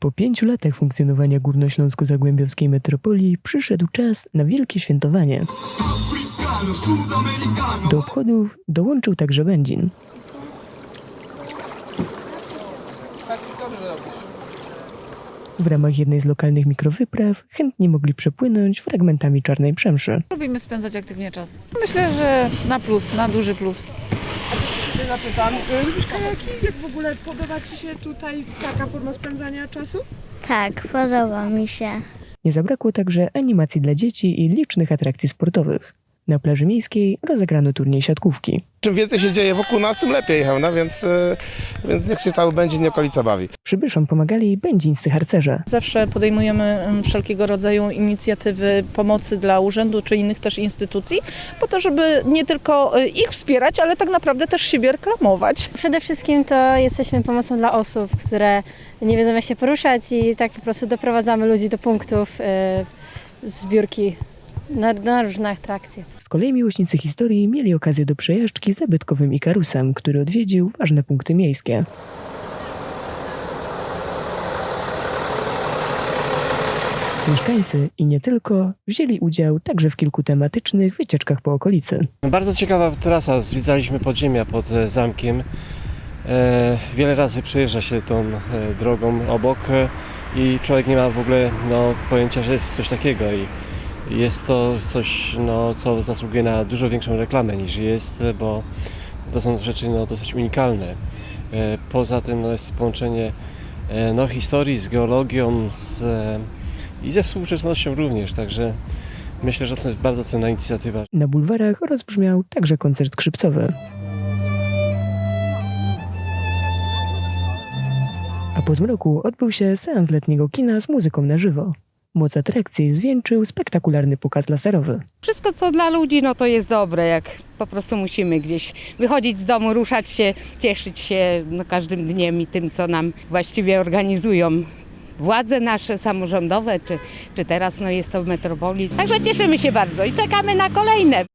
Po pięciu latach funkcjonowania górnośląsko-zagłębiowskiej metropolii przyszedł czas na wielkie świętowanie. Do obchodów dołączył także Będzin. W ramach jednej z lokalnych mikrowypraw chętni mogli przepłynąć fragmentami Czarnej Przemszy. Lubimy spędzać aktywnie czas. Myślę, że na plus, na duży plus. Ciebie zapytam. Lubisz kajaki? Jak w ogóle podoba Ci się tutaj taka forma spędzania czasu? Tak, podoba mi się. Nie zabrakło także animacji dla dzieci i licznych atrakcji sportowych. Na plaży miejskiej rozegrano turniej siatkówki. Czym więcej się dzieje wokół nas, tym lepiej, no więc, e, więc niech się cały będzie nie okolica bawi. Przybyszom pomagali będzińscy harcerze. Zawsze podejmujemy em, wszelkiego rodzaju inicjatywy pomocy dla urzędu czy innych też instytucji, po to, żeby nie tylko e, ich wspierać, ale tak naprawdę też siebie reklamować. Przede wszystkim to jesteśmy pomocą dla osób, które nie wiedzą jak się poruszać i tak po prostu doprowadzamy ludzi do punktów y, zbiórki na, na różne atrakcje. Z kolei miłośnicy historii mieli okazję do przejażdżki zabytkowym Ikarusem, który odwiedził ważne punkty miejskie. Mieszkańcy i nie tylko wzięli udział także w kilku tematycznych wycieczkach po okolicy. Bardzo ciekawa trasa. Zwiedzaliśmy podziemia pod e, zamkiem. E, wiele razy przejeżdża się tą e, drogą obok e, i człowiek nie ma w ogóle no, pojęcia, że jest coś takiego. I jest to coś, no, co zasługuje na dużo większą reklamę niż jest, bo to są rzeczy no, dosyć unikalne. E, poza tym no, jest połączenie e, no, historii z geologią z, e, i ze współczesnością również. Także myślę, że to jest bardzo cenna inicjatywa. Na bulwarach rozbrzmiał także koncert skrzypcowy. A po zmroku odbył się seans letniego kina z muzyką na żywo. Moc atrakcji zwieńczył spektakularny pokaz laserowy. Wszystko, co dla ludzi, no to jest dobre, jak po prostu musimy gdzieś wychodzić z domu, ruszać się, cieszyć się no, każdym dniem i tym, co nam właściwie organizują władze nasze samorządowe, czy, czy teraz no, jest to w metropolii. Także cieszymy się bardzo i czekamy na kolejne.